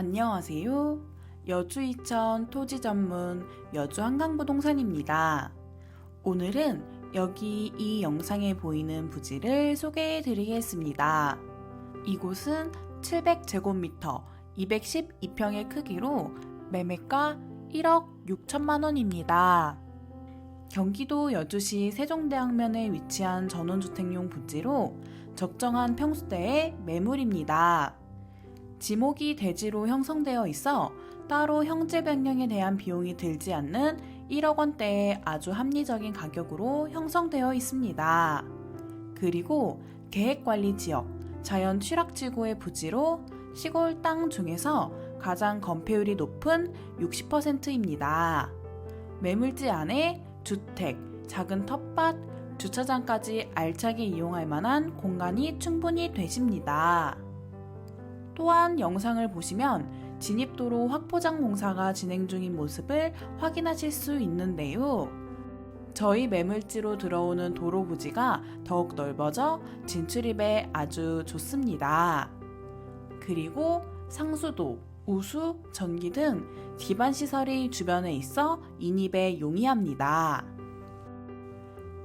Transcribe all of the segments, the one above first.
안녕하세요. 여주 이천 토지 전문 여주 한강부동산입니다. 오늘은 여기 이 영상에 보이는 부지를 소개해 드리겠습니다. 이곳은 700제곱미터 212평의 크기로 매매가 1억 6천만 원입니다. 경기도 여주시 세종대왕면에 위치한 전원주택용 부지로 적정한 평수대의 매물입니다. 지목이 대지로 형성되어 있어 따로 형제 변경에 대한 비용이 들지 않는 1억 원대의 아주 합리적인 가격으로 형성되어 있습니다. 그리고 계획관리 지역, 자연 취락지구의 부지로 시골 땅 중에서 가장 건폐율이 높은 60%입니다. 매물지 안에 주택, 작은 텃밭, 주차장까지 알차게 이용할 만한 공간이 충분히 되십니다. 또한 영상을 보시면 진입도로 확보장 공사가 진행 중인 모습을 확인하실 수 있는데요. 저희 매물지로 들어오는 도로 부지가 더욱 넓어져 진출입에 아주 좋습니다. 그리고 상수도, 우수, 전기 등 기반 시설이 주변에 있어 인입에 용이합니다.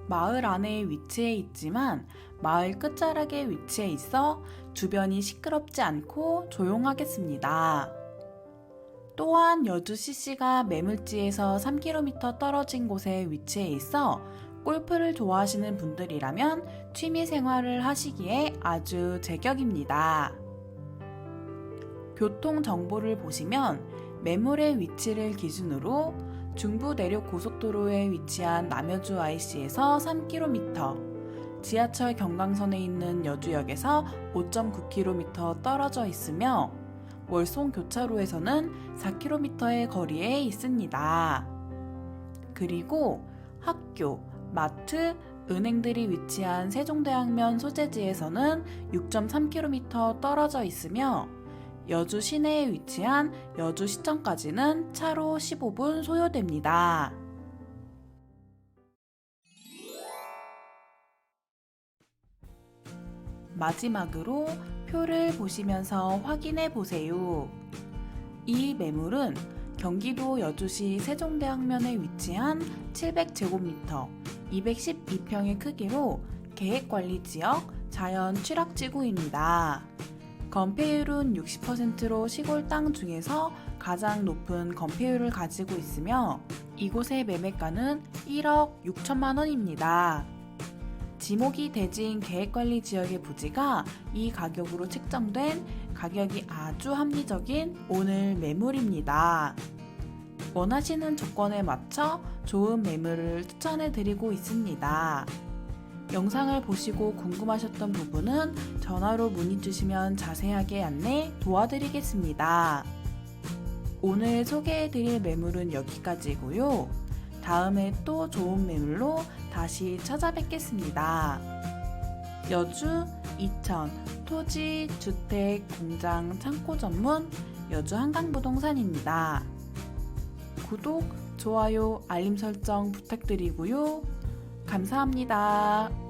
마을 안에 위치해 있지만 마을 끝자락에 위치해 있어 주변이 시끄럽지 않고 조용하겠습니다. 또한 여주 CC가 매물지에서 3km 떨어진 곳에 위치해 있어 골프를 좋아하시는 분들이라면 취미 생활을 하시기에 아주 제격입니다. 교통 정보를 보시면 매물의 위치를 기준으로 중부 내륙 고속도로에 위치한 남여주 IC에서 3km, 지하철 경강선에 있는 여주역에서 5.9km 떨어져 있으며 월송 교차로에서는 4km의 거리에 있습니다. 그리고 학교, 마트, 은행들이 위치한 세종대왕면 소재지에서는 6.3km 떨어져 있으며 여주 시내에 위치한 여주 시청까지는 차로 15분 소요됩니다. 마지막으로 표를 보시면서 확인해 보세요. 이 매물은 경기도 여주시 세종대왕면에 위치한 700제곱미터 212평의 크기로 계획관리지역 자연 취락지구입니다. 건폐율은 60%로 시골 땅 중에서 가장 높은 건폐율을 가지고 있으며 이곳의 매매가는 1억 6천만 원입니다. 지목이 대지인 계획관리 지역의 부지가 이 가격으로 책정된 가격이 아주 합리적인 오늘 매물입니다. 원하시는 조건에 맞춰 좋은 매물을 추천해 드리고 있습니다. 영상을 보시고 궁금하셨던 부분은 전화로 문의 주시면 자세하게 안내 도와드리겠습니다. 오늘 소개해 드릴 매물은 여기까지고요. 다음에 또 좋은 매물로 다시 찾아뵙겠습니다. 여주, 이천, 토지, 주택, 공장, 창고 전문 여주 한강부동산입니다. 구독, 좋아요, 알림 설정 부탁드리고요. 감사합니다.